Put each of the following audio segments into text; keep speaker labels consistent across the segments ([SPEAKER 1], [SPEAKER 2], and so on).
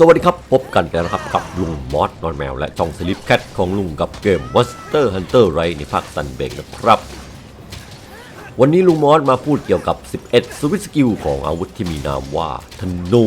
[SPEAKER 1] สวัสดีครับ พบกันแล้วนะครับ กับลุงมอสนอนแมว และช่องสลิปแคทของลุงกับเกม Monster Hunter Rise ในภาคซันเบงนะครับ วันนี้ลุงมอสมาพูดเกี่ยวกับ 11 สวิตสกิลของอาวุธที่มีนามว่าธนู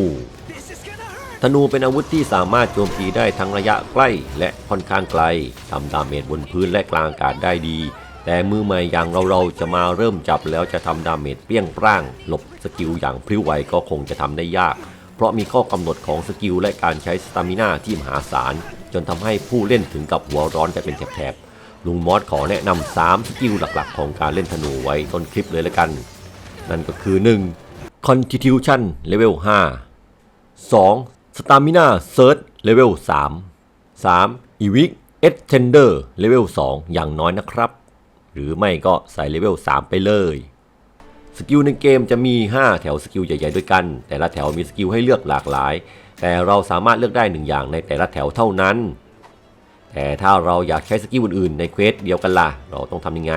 [SPEAKER 1] ธนูเป็นอาวุธที่สามารถโจมตีได้ทั้งระยะใกล้และค่อนข้างไกลทำดาเมจบนพื้นและกลางอากาศได้ดี แต่มือใหม่อย่างเราเราๆจะมาเริ่มจับแล้วจะทำดาเมจเปรี้ยงปร้าง หลบสกิลอย่างพริ้วไหวก็คงจะทำได้ยาก เพราะมีข้อกำหนดของสกิลและการใช้สตามินาที่มหาศาล จนทำให้ผู้เล่นถึงกับหัวร้อนกันเป็นแถบๆลุงมอสขอแนะนำ3สกิลหลักๆ ของการเล่นธนูไว้ต้นคลิปเลยละกัน นั่นก็คือ 1. Constitution Level 5 2. Stamina Search Level 3 3. Evic Extender Level 2 อย่างน้อยนะครับ หรือไม่ก็ใส่เลเวล3ไปเลย สกิลในเกมจะมี 5 แถวสกิลใหญ่ๆด้วยกัน แต่ละแถวมีสกิลให้เลือกหลากหลาย แต่เราสามารถเลือกได้หนึ่งอย่างในแต่ละแถวเท่านั้น แต่ถ้าเราอยากใช้สกิลอื่นๆ ในเควสเดียวกันล่ะ เราต้องทำยังไง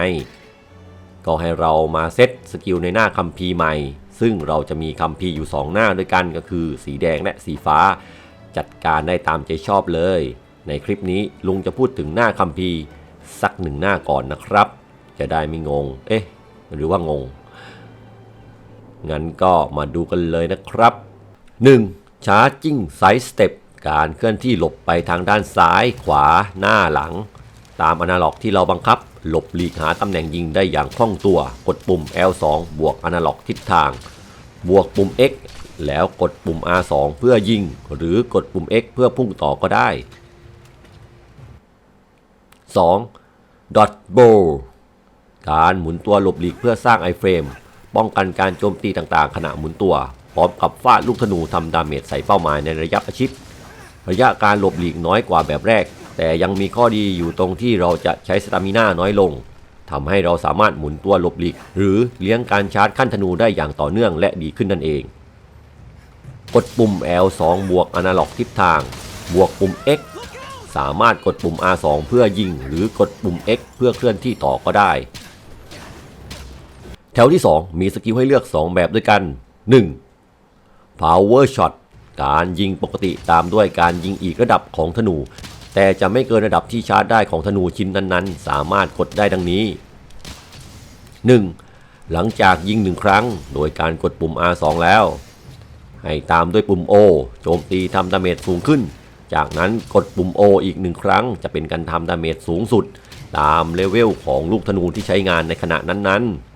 [SPEAKER 1] ก็ให้เรามาเซตสกิลในหน้าคัมภีร์ใหม่ ซึ่งเราจะมีคัมภีร์อยู่ 2 หน้าด้วยกันก็คือ สีแดงและสีฟ้า จัดการได้ตามใจชอบเลย ในคลิปนี้ลุงจะพูดถึงหน้าคัมภีร์สักหนึ่งหน้าก่อนนะครับ จะได้ไม่งง เอ๊ะ หรือว่างง งั้นก็มาดูกันเลยนะครับ 1. ชาร์จิ่งไซส์สเต็ปการเคลื่อนที่หลบไปทางด้านซ้ายขวาหน้าหลัง ตามอนาล็อกที่เราบังคับ หลบหลีกหาตำแหน่งยิงได้อย่างคล่องตัว กดปุ่ม L2 บวกอนาล็อกทิศทาง บวกปุ่ม X แล้วกดปุ่ม R2 เพื่อยิง หรือกดปุ่ม X เพื่อพุ่งต่อก็ได้ 2. Dot Bow การหมุนตัวหลบหลีกเพื่อสร้างไอเฟรม ป้องกันการโจมตีต่างๆ ขณะหมุนตัว พร้อมกับฟาดลูกธนูทำดาเมจใส่เป้าหมายในระยะประชิดระยะการหลบหลีกน้อยกว่าแบบแรก แต่ยังมีข้อดีอยู่ตรงที่เราจะใช้สตามิน่าน้อยลงทำให้เราสามารถหมุนตัวหลบหลีก หรือเลี้ยงการชาร์จขั้นธนูได้อย่างต่อเนื่องและดีขึ้นนั่นเอง กดปุ่ม L2 บวกอนาล็อกทิศทาง บวกปุ่ม X สามารถกดปุ่ม R2 เพื่อยิง หรือกดปุ่ม X เพื่อเคลื่อนที่ต่อก็ได้ แถวที่ 2 มีสกิลให้เลือก 2 แบบด้วยกัน 1. Power Shot การยิงปกติตามด้วยการยิงอีกระดับของธนู แต่จะไม่เกินระดับที่ชาร์จได้ของธนูชิ้นนั้นๆ สามารถกดได้ดังนี้ 1. หลังจากยิงหนึ่งครั้ง โดยการกดปุ่ม R2 แล้ว ให้ตามด้วยปุ่ม O โจมตีทำดาเมจสูงขึ้น จากนั้นกดปุ่ม O อีกหนึ่งครั้ง จะเป็นการทำดาเมจสูงสุด ตามเลเวลของลูกธนูที่ใช้งานในขณะนั้นๆ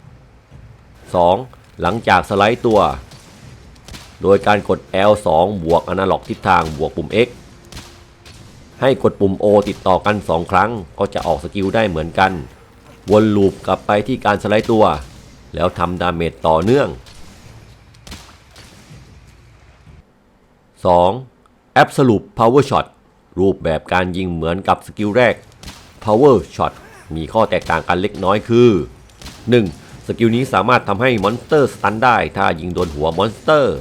[SPEAKER 1] 2. หลังจากสไลด์ตัว โดยการกด L2 บวกอนาล็อกทิศทางบวกปุ่ม X ให้กดปุ่ม O ติดต่อกัน 2 ครั้ง ก็จะออกสกิลได้เหมือนกัน วนลูปกลับไปที่การสไลด์ตัว แล้วทำดาเมจต่อเนื่อง 2. Absolute Power Shot รูปแบบการยิงเหมือนกับสกิลแรก Power Shot มีข้อแตกต่างกันเล็กน้อยคือ 1. สกิลนี้สามารถทำให้มอนสเตอร์สตันได้ ถ้ายิงโดนหัวมอนสเตอร์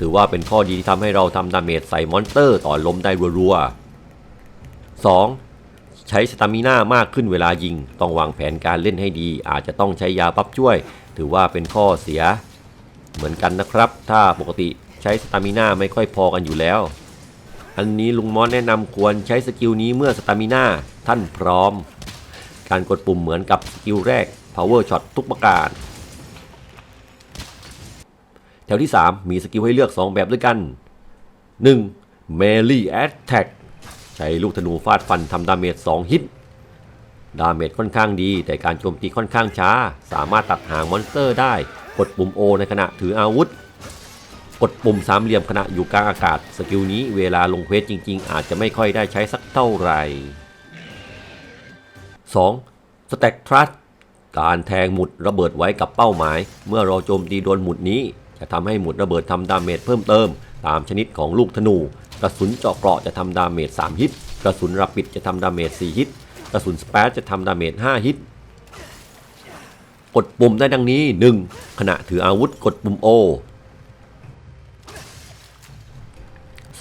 [SPEAKER 1] ถือว่าเป็นข้อดีที่ทำให้เราทำดาเมจใส่มอนสเตอร์ต่อลมได้รัวๆ 2. ใช้สตามิน่ามากขึ้นเวลายิง ต้องวางแผนการเล่นให้ดี อาจจะต้องใช้ยาปั๊บช่วย ถือว่าเป็นข้อเสีย เหมือนกันนะครับ ถ้าปกติใช้สตามิน่าไม่ค่อยพอกันอยู่แล้ว อันนี้ลุงมอสแนะนำควรใช้สกิลนี้เมื่อสตามิน่าท่านพร้อม การกดปุ่มเหมือนกับสกิลแรก Power Shot ทุกประการ แถวที่ 3 มีสกิลให้เลือก 2 แบบด้วยกัน 1. Melee Attack ใช้ลูกธนูฟาดฟันทำดาเมจ 2 ฮิต ดาเมจค่อนข้างดี แต่การโจมตีค่อนข้างช้า สามารถตัดหางมอนสเตอร์ได้ กดปุ่ม O ในขณะถืออาวุธ กดปุ่มสามเหลี่ยมขณะอยู่กลางอากาศ สกิลนี้เวลาลงเควสจริง ๆ อาจจะไม่ค่อยได้ใช้สักเท่าไหร่ 2. Stack Trust การแทงหมุดระเบิดไว้กับเป้าหมาย เมื่อเราโจมตีโดนหมุดนี้ จะทำให้หมุดระเบิดทำดาเมจเพิ่มเติม ตามชนิดของลูกธนู กระสุนเจาะเกราะจะทำดาเมจ3ฮิต กระสุนรับปิดจะทำดาเมจ4ฮิต กระสุนสเปซจะทำดาเมจ5ฮิต กดปุ่มได้ดังนี้ 1. ขณะถืออาวุธกดปุ่ม O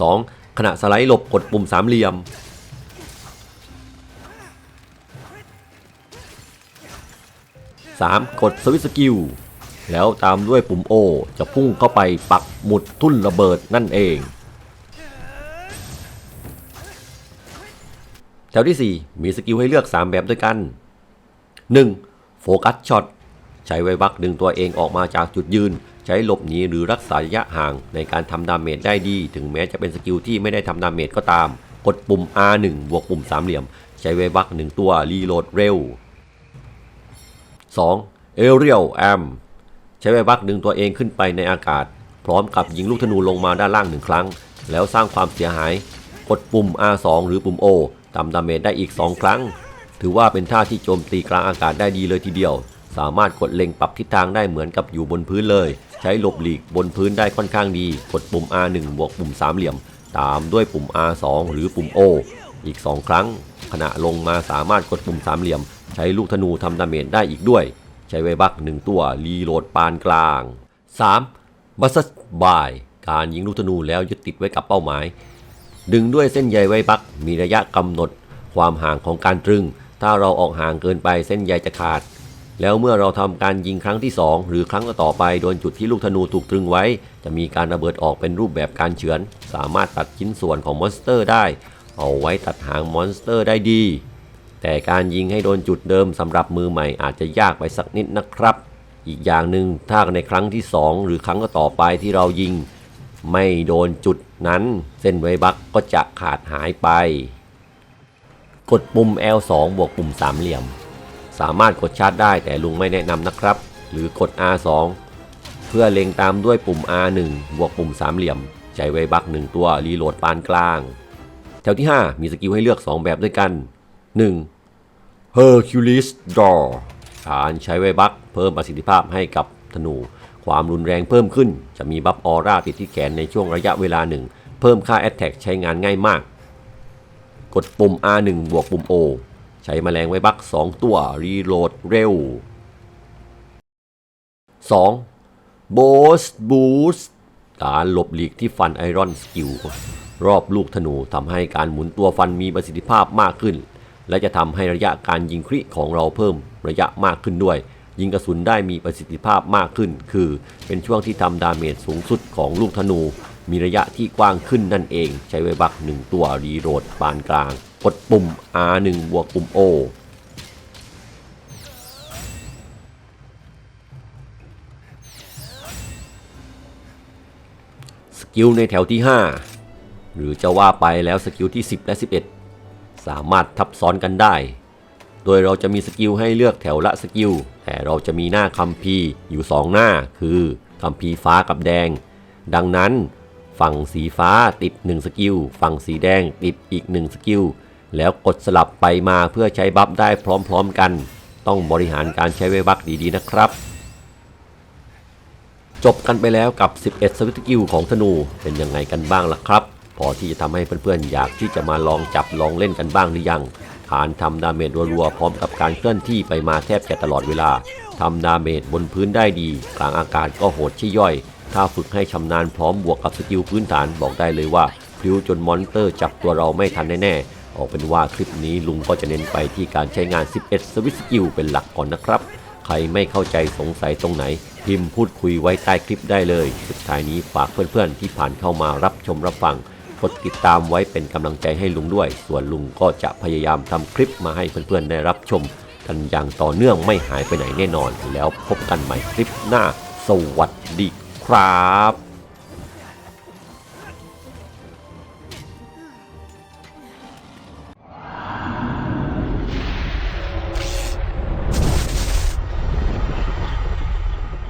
[SPEAKER 1] 2. ขณะสไลด์หลบกดปุ่มสามเหลี่ยม 3. กดสวิตสกิล แล้วตามด้วยปุ่ม O จะพุ่งเข้าไปปักหมุดทุ่นระเบิดนั่นเอง แถวที่ 4 มีสกิลให้เลือก 3 แบบด้วยกัน 1. โฟกัสช็อตใช้ไวบักดึงตัวเองออกมาจากจุดยืน ใช้หลบหนีหรือรักษาระยะห่างในการทำดาเมจได้ดี ถึงแม้จะเป็นสกิลที่ไม่ได้ทำดาเมจก็ตาม กดปุ่ม R1 บวกปุ่มสามเหลี่ยม ใช้ไวบักหนึ่งตัวรีโหลดเร็ว 2. เอเรียลแอมใช้ไวบักดึงตัวเองขึ้นไปในอากาศ พร้อมกับยิงลูกธนูลงมาด้านล่างหนึ่งครั้ง แล้วสร้างความเสียหาย กดปุ่ม R2 หรือปุ่ม O ทำดาเมจได้อีก 2 ครั้ง ถือว่าเป็นท่าที่โจมตีกลางอากาศได้ดีเลยทีเดียว สามารถกดเล็งปรับทิศทางได้เหมือนกับอยู่บนพื้นเลย ใช้หลบหลีกบนพื้นได้ค่อนข้างดี กดปุ่ม R1 บวกปุ่มสามเหลี่ยม ตามด้วยปุ่ม R2 หรือปุ่ม O อีก 2 ครั้ง ขณะลงมาสามารถกดปุ่มสามเหลี่ยม ใช้ลูกธนูทำดาเมจได้อีกด้วย ใช้ไวบักหนึ่งตัวรีโหลดปานกลาง 3. บัสบายการยิงลูกธนูแล้วยึดติดไว้กับเป้าหมาย ดึงด้วยเส้นใยไวบักมีระยะกำหนด ความห่างของการตรึง ถ้าเราออกห่างเกินไปเส้นใยจะขาด แล้วเมื่อเราทำการยิงครั้งที่ 2 หรือครั้งต่อไปโดนจุดที่ลูกธนูถูกตรึงไว้ จะมีการระเบิดออกเป็นรูปแบบการเฉือน สามารถตัดชิ้นส่วนของมอนสเตอร์ได้ เอาไว้ตัดหางมอนสเตอร์ได้ดี แต่การยิงให้โดนจุดเดิมสำหรับมือใหม่อาจจะยากไปสักนิดนะครับ อีกอย่างหนึ่งถ้าในครั้งที่ 2 หรือครั้งต่อไปที่เรายิง ไม่โดนจุดนั้น เส้นไวบักก็จะขาดหายไป กดปุ่ม L2 บวกปุ่มสามเหลี่ยม สามารถกดชาร์จได้แต่ลุงไม่แนะนำนะครับ หรือกด R2 เพื่อเล็งตามด้วยปุ่ม R1 บวกปุ่มสามเหลี่ยมใช้ไวบักหนึ่งตัวรีโหลดปานกลาง แถวที่ 5 มีสกิลให้เลือก 2 แบบด้วยกัน 1. Hercules Draw การใช้ไวบักเพิ่มประสิทธิภาพให้กับธนู ความรุนแรงเพิ่มขึ้น จะมีบัฟออร่าติดที่แขนในช่วงระยะเวลาหนึ่ง เพิ่มค่า Attack ใช้งานง่ายมาก กดปุ่ม R1 บวกปุ่ม O ใช้แมลงไวบัก 2 ตัว รีโหลดเร็ว 2. b o s t Boost การหลบหลีกที่ฟันไอรอนสกิลรอบลูกธนูทำให้การหมุนตัวฟันมีประสิทธิภาพมากขึ้น และจะทำให้ระยะการยิงคริของเราเพิ่มระยะมากขึ้นด้วย ยิงกระสุนได้มีประสิทธิภาพมากขึ้น คือเป็นช่วงที่ทำดาเมจสูงสุดของลูกธนู มีระยะที่กว้างขึ้นนั่นเอง ใช้ไวบักหนึ่งตัวรีโหลดปานกลาง กดปุ่ม R1 บวกปุ่ม O สกิลในแถวที่ 5 หรือจะว่าไปแล้วสกิลที่ 10 และ 11 สามารถทับซ้อนกันได้ โดยเราจะมีสกิลให้เลือกแถวละสกิล แต่เราจะมีหน้าคัมภีร์อยู่ 2 หน้า คือคัมภีร์ฟ้ากับแดง ดังนั้นฝั่งสีฟ้าติด 1 สกิล ฝั่งสีแดงติดอีก 1 สกิล แล้วกดสลับไปมาเพื่อใช้บัฟได้พร้อมๆกัน ต้องบริหารการใช้เวบักดีๆนะครับจบกันไปแล้วกับ 11 สวิตกิลของธนูเป็นยังไงกันบ้างล่ะครับ พอที่จะทำให้เพื่อนๆอยากที่จะมาลองจับลองเล่นกันบ้างหรือยังฐานทำดาเมจรัวๆพร้อมกับการเคลื่อนที่ไปมาแทบจะตลอดเวลาทำดาเมจบนพื้นได้ดี กลางอากาศก็โหดชี่ย่อย ถ้าฝึกให้ชำนาญพร้อมบวกกับสกิลพื้นฐานบอกได้เลยว่าพลิ้วจนมอนเตอร์จับตัวเราไม่ทันแน่ๆ ออกเป็นว่าคลิปนี้ลุงก็จะเน้นไปที่การใช้งาน 11 สวิตสกิลเป็นหลักก่อนนะครับ ใครไม่เข้าใจสงสัยตรงไหน พิมพ์พูดคุยไว้ใต้คลิปได้เลย สุดท้ายนี้ฝากเพื่อนๆที่ผ่านเข้ามารับชมรับฟัง กดติดตามไว้เป็นกำลังใจให้ลุงด้วย ส่วนลุงก็จะพยายามทำคลิปมาให้เพื่อนๆได้รับชม กันอย่างต่อเนื่องไม่หายไปไหนแน่นอน แล้วพบกันใหม่คลิปหน้า สวัสดีครับ